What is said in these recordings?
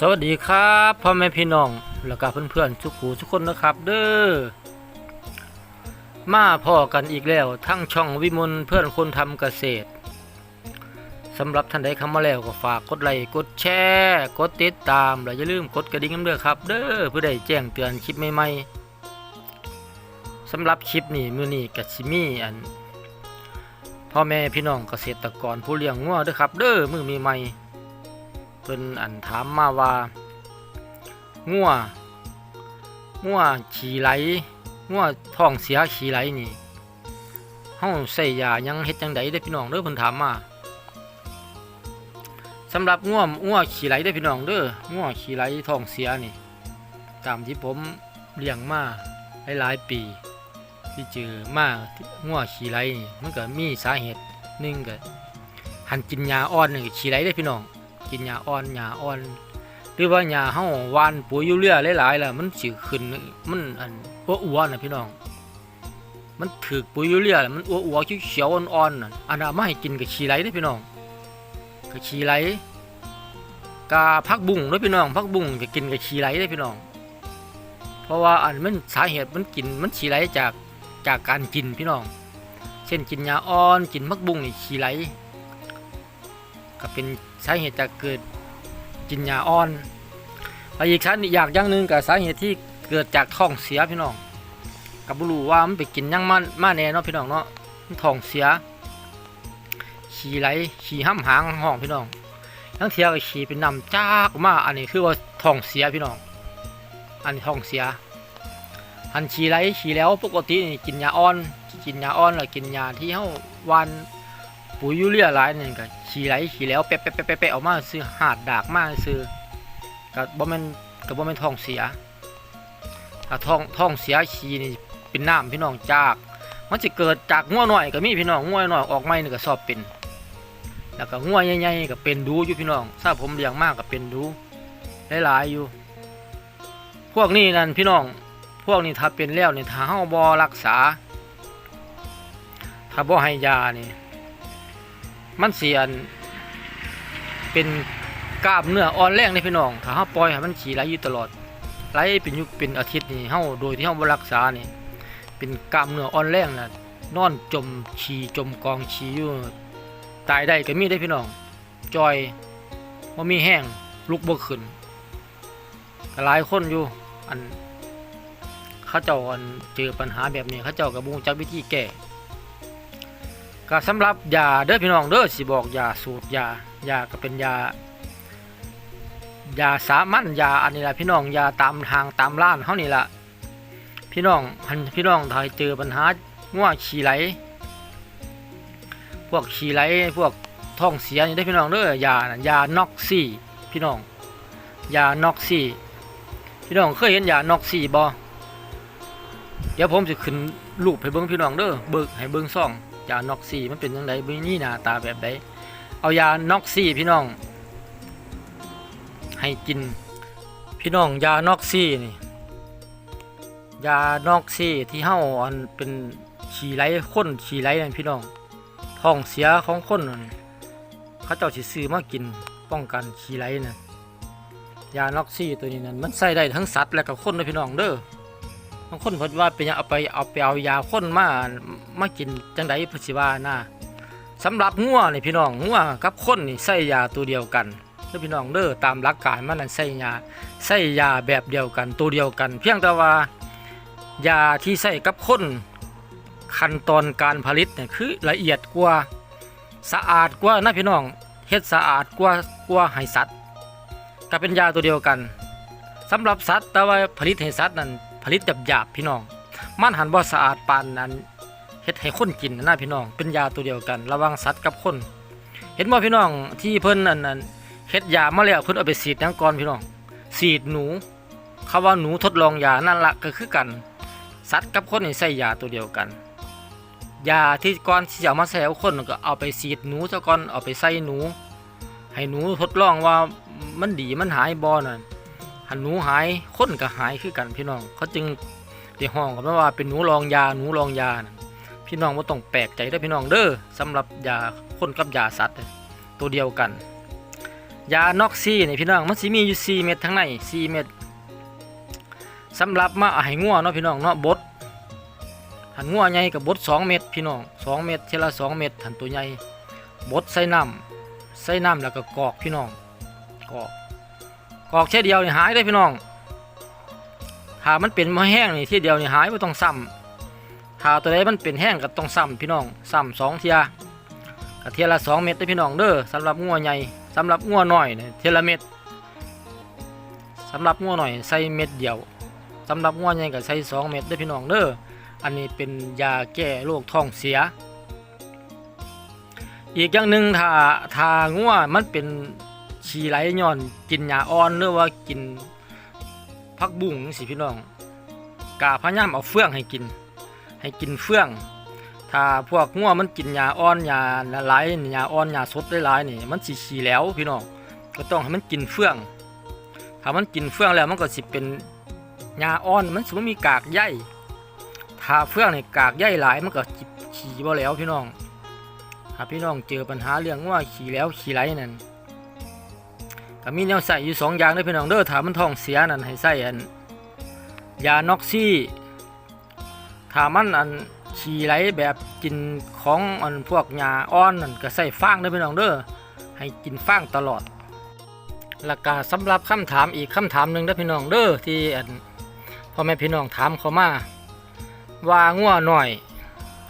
สวัสดีครับพ่อแม่พี่น้องแล้วก็เพื่อนๆทุกหูทุกคนนะครับ เด้อมาพ่อกันอีกแล้ว ทั้งช่องวิมลเพื่อนคนทำเกษตรสำหรับท่านใดเข้ามาแล้วก็ฝากกดไลค์กดแชร์กดติดตามและอย่าลืมกดกระดิ่งเด้อครับ เด้อเพื่อได้แจ้งเตือนคลิปใหม่ๆสำหรับคลิปนี้มื้อนี้ก็สิมีอันพ่อแม่พี่น้องเกษตรกรผู้เลี้ยงงัวเด้อครับ เด้อมือมีใหม่ พิ่นอันถามมาว่างัวงัวขี่ไหลงัวท้องเสียขี่ไหลนี่เฮาใส่ยายังเฮ็ดจังไดเด้พี่น้องเด้อเพิ่นถามมาสำหรับงัวงัวขี่ไหลเด้พี่น้องเด้องัวขี่ไหลท้องเสียนี่ ตามที่ผมเลี้ยงมาหลายๆปี ที่เจอมางัวขี่ไหลนี่มันก็มีสาเหตุหนึงก็หันกินยาอ่อนนี่ก็ขี่ไหลเด้พี่น้อง กินหญ้าอ่อนหญ้าอ่อน หรือว่าหญ้าเฮาวานปุ๋ยยูเรียหลายๆแล้วมันสิขึ้นมันอันอ้วนๆน่ะพี่น้อง มันถือปุ๋ยยูเรียแล้วมันอ้วนๆเขียวๆอ่อนๆน่ะอันนั้นมาให้กินกับขี้ไหลเด้พี่น้องกับขี้ไหลกาพักบุ้งด้อพี่น้องพักบุ้งก็กินกับขี้ไหลเด้พี่น้อง เพราะว่าอันมันสาเหตุมันกินมันขี้ไหลจากจากการกินพี่น้อง เช่นกินหญ้าอ่อนกินพักบุ้งนี่ขี้ไหลก็เป็น สาเหตุจากเกิดกินยาอ่อนและอีกชั้นอยากอย่างหนึ่งกับสาเหตุที่เกิดจากท้องเสียพี่น้องกับบุรูว่ามันไปกินยังมันมาแน่เนาะพี่น้องเนาะท้องเสีย ขี่ไหลขี่ห้ำหางห้องพี่น้องทั้งเทียก็ขี่เป็นนำจ้ากออกมา อันนี้คือว่าท้องเสียพี่น้อง อันนี้ท้องเสียหันขี่ไหลขี่แล้วปกตินี่กินยาอ่อน กินยาอ่อนแล้วกินยาที่เฮาวัน ปุ๋ยยูเรียหลายนี่ก็ขี่ไหลขี่แล้วแปะแปะแปะแปะแปะออกมาซื้อหาดดากมาซื้อก็บ่แม่นก็บ่แม่นท้องเสียถ้าท้องท้องเสียขี่นี่เป็นน้ำพี่น้องจาก มันจะเกิดจากงัวหน่อยก็มีพี่น้องงัวหน่อยออกไม่นี่ก็สอบเป็น แล้วก็งัวใหญ่ๆก็เป็นดูอยู่พี่น้องถ้าผมเลี้ยงมากก็เป็นดูหลายๆอยู่ พวกนี้นั่นพี่น้อง พวกนี้ถ้าเป็นแล้วนี่ถ้าเฮาบ่รักษา ถ้าบ่ให้ยานี่ มันเสียนเป็นกล้ามเนื้ออ่อนแรงในพี่น้อง ถ้าเฮาปล่อยให้มันฉี่ไหลอยู่ตลอดไหลเป็นยู่เป็นอาทิตย์นี่เฮาโดยที่เฮาบ่รักษานี่ เป็นกล้ามเนื้ออ่อนแรงน่ะนอนจมฉี่จมกองฉี่อยู่ตายได้ก็มีได้พี่น้อง จอยบ่มีแห้งลุกบ่ขึ้นหลายคนอยู่อันเขาเจ้าอันเจอปัญหาแบบนี้เขาเจ้าก็บ่รู้จักวิธีแก้ ก็สำหรับยาเด้อพี่น้องเด้อสิบอกยาสูตรยายาก็เป็นยายาสามัญยาอันนี้แหละพี่น้องยาตามทางตามร้านเฮานี่ละพี่น้องพันพี่น้องถ้าเจอปัญหาง่วงฉี่ไหล พวกฉี่ไหลพวกท้องเสียนี่ได้อพี่น้องเด้อยาน่ะยาน็อกซี่พี่น้องยาน็อกซี่พี่น้องเคยเห็นยาน็อกซี่บ่เดี๋ยวผมจะขึ้นรูปให้เบิ่งพี่น้องเด้อเบิกให้เบิ่งซ่อง ยาน็อกซี่มันเป็นยังไงบิ่นี่หน้าตาแบบใดเอายาน็อกซี่พี่น้อง ให้กิน พี่น้องยาน็อกซี่นี่ยาน็อกซี่ที่เฮาอันเป็นฉีไหลข้นฉีไหลนั่นพี่น้องท้องเสียของคนนั่นเขาเจ้าสิซื้อมากินป้องกันฉีไหลนั่นยาน็อกซี่ตัวนี้นั่นมันใส่ได้ทั้งสัตว์และกับคนนะพี่น้องเด้อ บางคนเพิ่นว่าเป็นหยังเอาไปเอาไปเอายาข้นมามากินจังไดเพิ่นสิว่านะสำหรับงัวนี่พี่น้องงัวกับคนนี่ใส่ยาตัวเดียวกันเด้อพี่น้องเด้อตามหลักการมันนั้นใส่ยาใส่ยาแบบเดียวกันตัวเดียวกัน เพียงแต่ว่ายาที่ใส่กับคนขั้นตอนการผลิตเนี่ยคือละเอียดกว่าสะอาดกว่านะพี่น้องเฮ็ดสะอาดกว่ากว่าให้สัตว์ก็เป็นยาตัวเดียวกันสำหรับสัตว์แต่ว่าผลิตให้สัตว์นั้น ผลิตแบบหยาบพี่น้องมันหันบ่สะอาดปานนั้นเฮ็ดให้คนกินนะพี่น้อง เป็นยาตัวเดียวกัน ระว่างสัตว์กับคน เห็นบ่พี่น้องที่เพิ่นอันนั้นเฮ็ดยามาแล้วเพิ่นเอาไปฉีดหยังก่อนพี่น้องฉีดหนูคำว่าหนูทดลองยานั่นละก็คือกัน สัตว์กับคนนี่ใส่ยาตัวเดียวกันยาที่ก่อนที่จะเอามาใส่คนก็เอาไปฉีดหนูซะก่อนเอาไปใส่หนู ให้หนูทดลองว่ามันดีมันหายบ่นั่น หันหนูหายคนก็หายคือกันพี่น้อง เขาจึงได้ห้องกันว่าเป็นหนูรองยาหนูรองยานะพี่น้องว่าต้องแปลกใจเด้พี่น้องเด้อสำหรับยาคนกับยาสัตว์ตัวเดียวกัน ยานอกซีเนี่ยพี่น้องมันสิมีอยู่4เม็ดทั้งใน4เม็ดสำหรับมาเอาให้งัวเนาะพี่น้องเนาะบดหันงัวใหญ่กับบด2เม็ดพี่น้อง2เม็ดเทละ2เม็ดหันตัวใหญ่บดใส่น้ำใส่น้ำแล้วก็กรอกพี่น้องกรอก กรอกแค่เดียวนี่หายได้พี่น้องถ้ามันเป็นมะแห้งนี่ที่เดียวนี่หายไม่ต้องซ้ำถ้าตัวใดมันเป็นแห้งก็ต้องซ้ำพี่น้องซ้ำสองเทียกะเทียละสองเม็ดเด้พี่น้องเด้อสำหรับงัวใหญ่สำหรับงัวน้อยเนี่ยเทียละเม็ดสำหรับงัวน้อยใส่เม็ดเดียวสำหรับงัวใหญ่ก็ใส่สองเม็ดเด้พี่น้องเด้ออันนี้เป็นยาแก้โรคท้องเสีย อีกอย่างหนึ่งถ้าถ้างัวมันเป็น ฉี่ไหลย้อนกินยาอ่อนหรือว่ากินพักบุ้งสิพี่น้องกาพยายามเอาเฟื่องให้กิน ให้กินเฟื่อง ถ้าพวกงัวมันกินยาอ่อนยาหลายาอ่อนยาสดหลายๆนี่มันสิขี้แล้วพี่น้องก็ต้องให้มันกินเฟื่อง ถ้ามันกินเฟื่องแล้วมันก็สิเป็นยาอ่อนมันสิบ่มีกากใยถ้าเฟื่องนี่กากใยหลายมันก็ขี้บ่แล้วพี่น้องถ้าพี่น้องเจอปัญหาเรื่องงัวขี้แล้วขี้ไหลนั่น ก็มีแนวใส่อยู่สองอย่างเด้อพี่น้องเด้อถามมันท้องเสียนั่นให้ใส่อันยานอกซี่ถามมันอันขี่ไหลแบบกินของอันพวกหญ้าอ่อนนั่นก็ใส่ฟางเด้อพี่น้องเด้อให้กินฟางตลอดแล้วก็สำหรับคำถามอีกคำถามหนึ่งเด้อพี่น้องเด้อที่อันพ่อแม่พี่น้องถามเขามาว่างัวหน่อย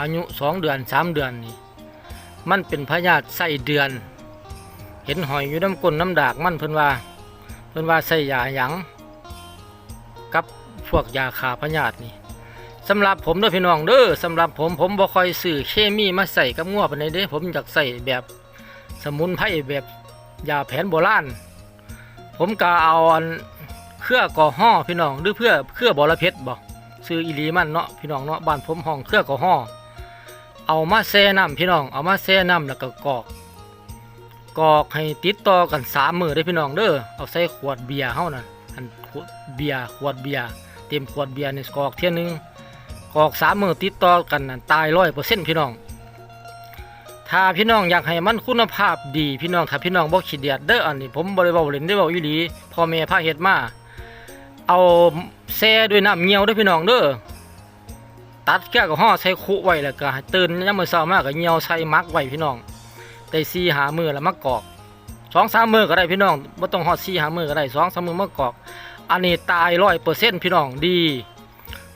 อายุสองเดือนสามเดือนนี่มันเป็นพยาธิไส้เดือน เห็นหอยอยู่น้ำก้นน้ำดากมันเพิ่นว่า เพิ่นว่าใส่ยาหยังกับพวกยาฆ่าพยาธินี่สำหรับผมเด้อพี่น้องเด้อสำหรับผมผมบ่ค่อยซื้อเคมีมาใส่กับงัวปานใดเด้ ผมอยากใส่แบบสมุนไพรแบบยาแผนโบราณผมก็เอาอันเครือก่อห่อพี่น้องหรือเพื่อเครือบอระเพ็ดบ่ซื้ออีลีมันเนาะพี่น้องเนาะบ้านผมห้องเครือก่อห่อเอามาแช่น้ำพี่น้องเอามาแช่น้ำแล้วก็กอก กอกให้ติดต่อกันสามมือได้พี่น้องเด้อเอาใส่ขวดเบียร์เฮานั่นอันขวดเบียร์ขวดเบียร์เต็มขวดเบียร์นี่กอกเที่ยหนึงออกสามมือติดต่อกันนั่นตายร้อยเปอร์เซ็นต์พี่น้อง ถ้าพี่น้องอยากให้มันคุณภาพดีพี่น้องถ้าพี่น้องบอกขีดเดียดเด้ออันนี้ผมบริบาเล่นได้บอกอีหลีพ่อแม่พาเฮ็ดมาเอาแช่ด้วยน้ำเงี้ยวด้วยพี่น้องเด้อตัดแก้วกับห่อใส่คุไว้แล้วก็ตื่นยามมื้อเช้ามาก็เงี้ยวใส่มักไว้พี่น้อง ได้สี่หามือแล้วมากอกสองสามมือก็ได้พี่น้องบ่ต้องฮอดสี่หามือก็ได้สองสามมือมากอก อันนี้ตายร้อยเปอร์เซ็นต์พี่น้องดี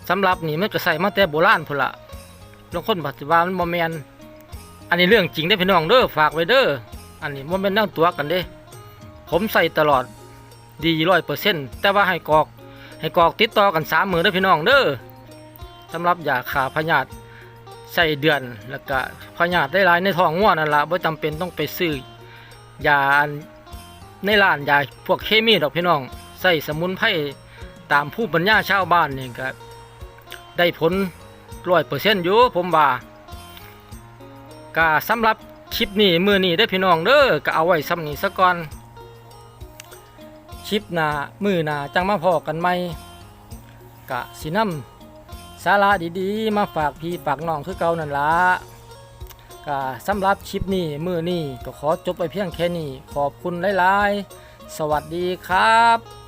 สำหรับนี่มันก็ใส่มาแต่โบราณพุ่นละบางคนปฏิบัติมันบ่แมนอันนี้เรื่องจริงได้พี่น้องเด้อฝากไว้เด้ออันนี้มันเป็นแนวตัวกันเด้ ผมใส่ตลอดดีร้อยเปอร์เซ็นต์แต่ว่าให้กอก ให้กอกติดต่อกันสามมือได้พี่น้องเด้อสำหรับยาขาพยาธิ ใส่เดือนแล้วก็พยาธิได้หลายในท้องง่วนั่นละไม่จำเป็นต้องไปซื้อยาในร้านยาพวกเคมีดอกพี่น้องใส่สมุนไพรตามผู้ปัญญาชาวบ้านนี่ก็ได้ผลร้อยเปอร์เซ็นต์อยู่ผมว่าก็สำหรับคลิปนี้มือนี้ได้พี่น้องเด้อก็เอาไว้ซ้ำนี้ซะก่อนคลิปหน้ามือหน้าจังมาพอกันไหมกะสินำ สาระดีๆ มาฝากพี่ฝากน้องคือเก่านั่นละก็สำหรับคลิปนี้มือนี้ก็ขอจบไปเพียงแค่นี้ ขอบคุณหลายๆ สวัสดีครับ